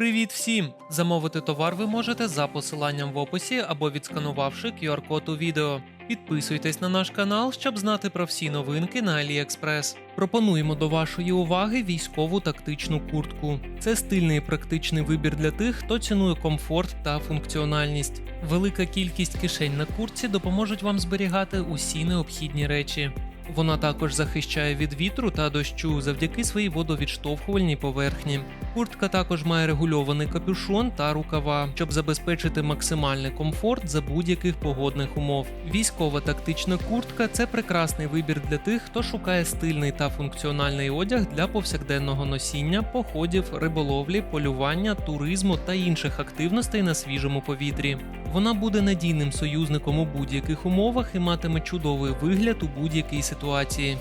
Привіт всім! Замовити товар ви можете за посиланням в описі або відсканувавши QR-код у відео. Підписуйтесь на наш канал, щоб знати про всі новинки на AliExpress. Пропонуємо до вашої уваги військову тактичну куртку. Це стильний і практичний вибір для тих, хто цінує комфорт та функціональність. Велика кількість кишень на куртці допоможуть вам зберігати усі необхідні речі. Вона також захищає від вітру та дощу завдяки своїй водовідштовхувальній поверхні. Куртка також має регульований капюшон та рукава, щоб забезпечити максимальний комфорт за будь-яких погодних умов. Військова тактична куртка це прекрасний вибір для тих, хто шукає стильний та функціональний одяг для повсякденного носіння, походів, риболовлі, полювання, туризму та інших активностей на свіжому повітрі. Вона буде надійним союзником у будь-яких умовах і матиме чудовий вигляд у будь-якій ситуації.